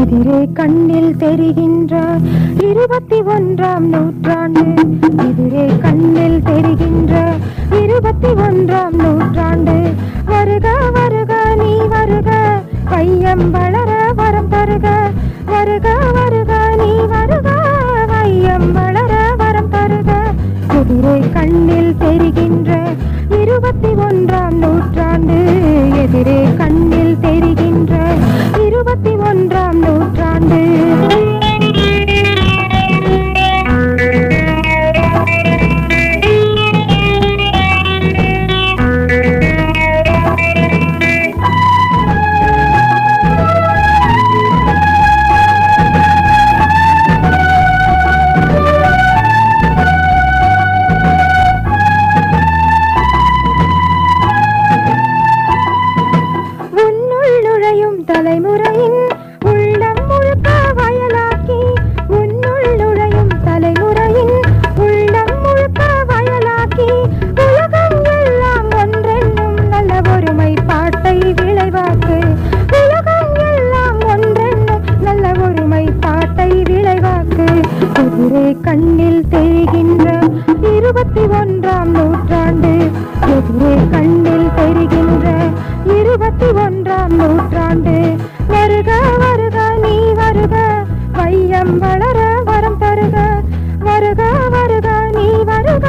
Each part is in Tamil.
எதிரே கண்ணில் தெரிகின்ற இருபத்தி ஒன்றாம் நூற்றாண்டு. எதிரே கண்ணில் தெரிகின்ற எதிரே கண்ணில் தெரிகின்ற இருபத்தி ஒன்றாம் நூற்றாண்டு. எதிரே கண்ணில் தெரிகின்ற இருபத்தி ஒன்றாம் நூற்றாண்டு. வருக வருக நீ வருக வையம் வளர வரம் தருக. வருக வருக நீ வருக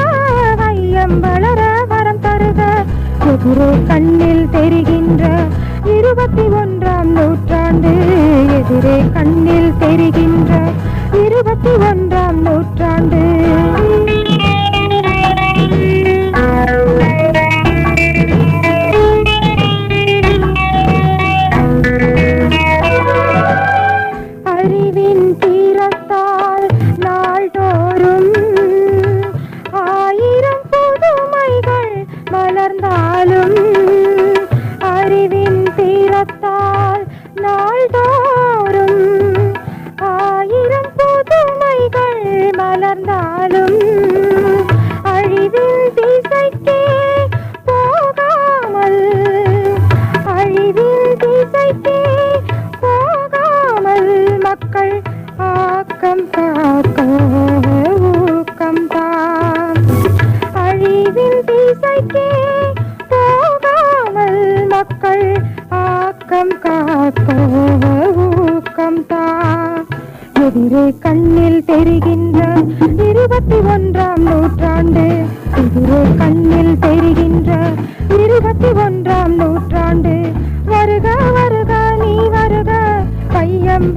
வையம் வளர வரம் தருக. எதிரே கண்ணில் தெரிகின்ற இருபத்தி ஒன்றாம் நூற்றாண்டு. எதிரே கண்ணில் தெரிகின்ற இருபத்தி ஒன்று வளர்ந்தாலும் அறிவின் தீரத்தால் நாள்தோறும் ஆயிரம் புதுமைகள் மலர்ந்தாலும் அழிவின் திசைக்கே போகாமல் அழிவின் திசைக்கே போகாமல் மக்கள் ஆக்கம் காக்கும் மக்கள் ஆக்கம் காக்க ஊக்கம் தான். எதிரே கண்ணில் தெரிகின்ற இருபத்தி ஒன்றாம் நூற்றாண்டு. எதிரே கண்ணில் தெரிகின்ற இருபத்தி ஒன்றாம் நூற்றாண்டு. வருக வருக நீ வருக பையம்